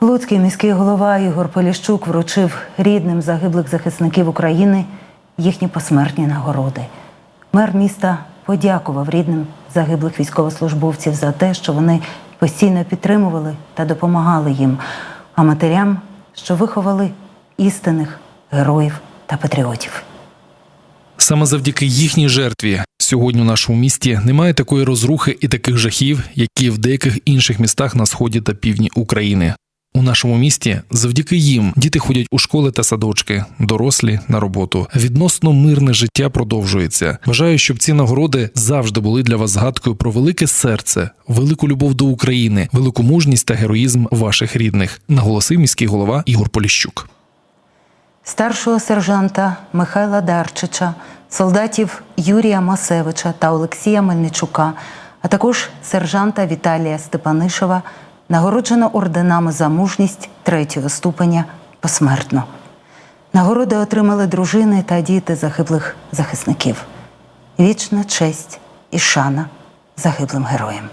Луцький міський голова Ігор Поліщук вручив рідним загиблих захисників України їхні посмертні нагороди. Мер міста подякував рідним загиблих військовослужбовців за те, що вони постійно підтримували та допомагали їм, а матерям, що виховали істинних героїв та патріотів. Саме завдяки їхній жертві сьогодні у нашому місті немає такої розрухи і таких жахів, які в деяких інших містах на сході та півдні України. У нашому місті завдяки їм діти ходять у школи та садочки, дорослі на роботу. Відносно мирне життя продовжується. Бажаю, щоб ці нагороди завжди були для вас згадкою про велике серце, велику любов до України, велику мужність та героїзм ваших рідних, наголосив міський голова Ігор Поліщук. старшого сержанта Михайла Дарчича, солдатів Юрія Масевича та Олексія Мельничука, а також сержанта Віталія Степанишева нагороджено орденами за мужність третього ступеня посмертно. Нагороди отримали дружини та діти загиблих захисників. Вічна честь і шана загиблим героям.